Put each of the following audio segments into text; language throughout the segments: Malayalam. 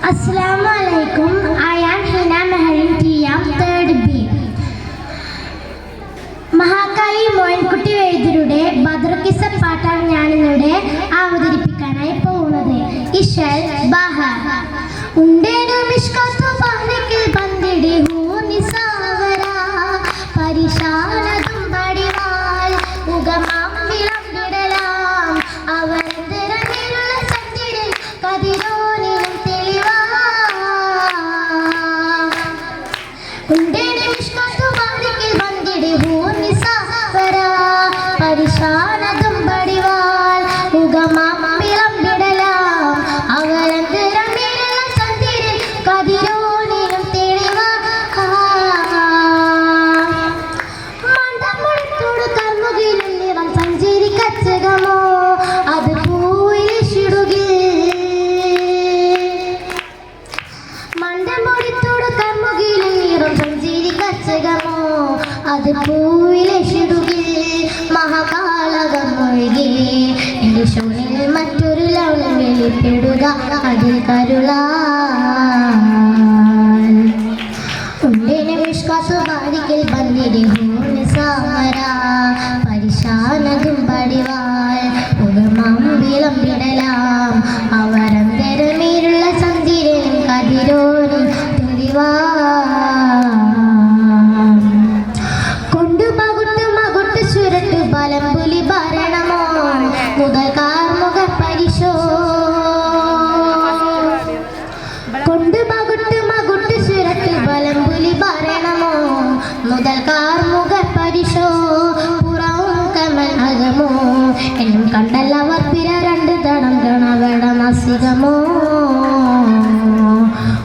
Alaikum. I am Hina Meherin Tiyam, third B. മഹാകായി Moyinkutty വൈദ്യരുടെ ബദർക്കിസ പാട്ടാണ് ഞാനിന്നിവിടെ അവതരിപ്പിക്കാനായി പോകുന്നത് ഇഷൽ ബാഹ ഉണ്ടേനു മിഷ്കത്തു പാനിക്കിൽ പന്തിടി ഹൂനിസാവര പരിശാനതും ഉണ്ടേനെ അത് പൂവിലെഷിടുകിൽ മഹാകാലകം ഒഴുകി. മറ്റൊരു ലവണം വെളിപ്പെടുക അതിൽ കരുളാ. എന്നും കണ്ടല്ലവർ പിര രണ്ട് തടം ഗണവേടം നസികമോ?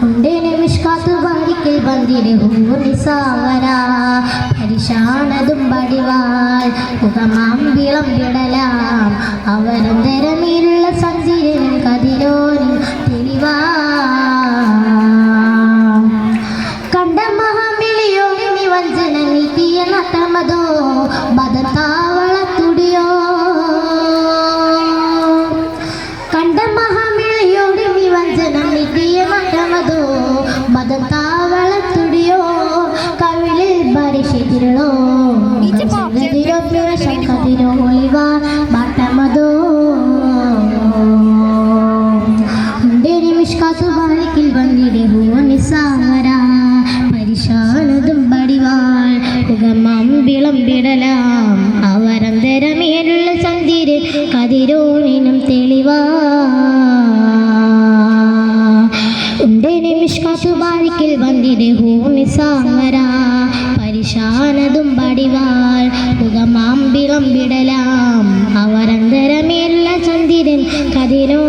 ഉണ്ടേനെ വിഷ്കാത്ത് വാരിക്കൽ ബന്ദിരെ ഹൂനി സാവര പരിശാണതും പടിവാൾ മുഖമാം വിളം വിടലാം. അവരന്തരമീലുള്ള സഞ്ചിരനും കതിരോനും തെളിവാ. കണ്ട മഹാമിളിയോ ഇനി വഞ്ചന നീട്ടിയ നട്ടമതോ ശങ്കതിരോ ഒളിവ ബാട്ടമതോ ഉണ്ടേരി മിഷ്കാത്തു ബാലിക്കിൽ വന്നിടെ ഹൂവനി സാമര പരിശാനതും പടിവാൾ മുഖമമ്പിളം വിടലാം അവരന്തരമേലുള്ള സന്ധിര് കതിരോണിനും തെളിവാ ഉണ്ടേനെ മിഷ്കാത്തു ബാലിക്കിൽ വന്നിടെ പതിവാൾ പുകമാമ്പിളം വിടലാം അവരന്തരമേല്ല ചന്ദിരൻ കതിരോ